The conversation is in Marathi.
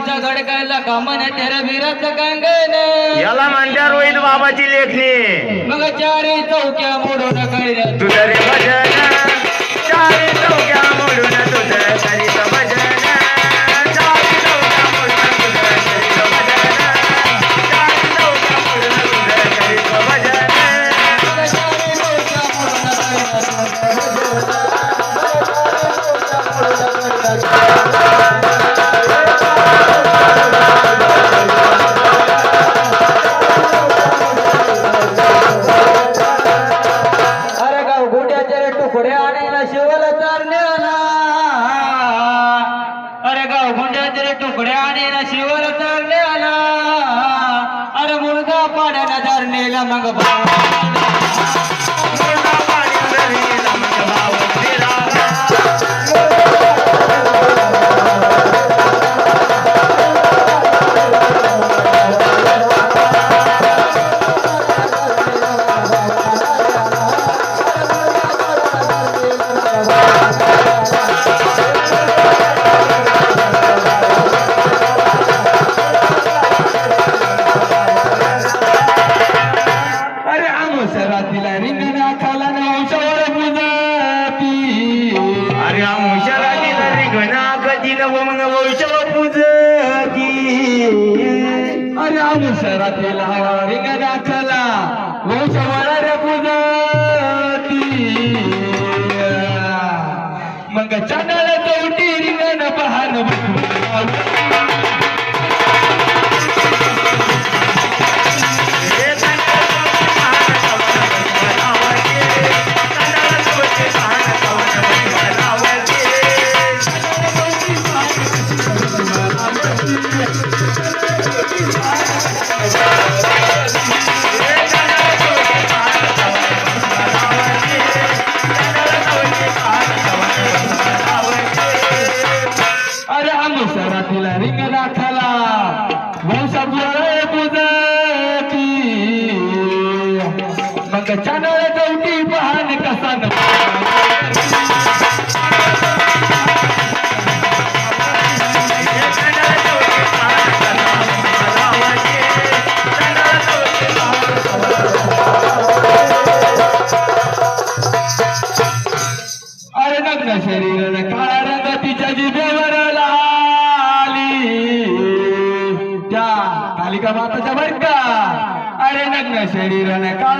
तुझ्या गडकायला कमाने तेरे कांगण याला म्हणत्या रोहित बाबाची लेखणी. मग चारी चौक्या मोडून कळल्या तुझं रे भजन गोट्याचे रे तुकडे अरे मुलगा पाण्याला धरणेला मग कधी मग वैशव पूजती अरे आमोसरातीला रिंगणा खाला वंशवर रे पूजाती. मग चंदळ चौटी रिंगण पहान बघू कालिका माताच्या बर का अरे नग्न शरीर काळा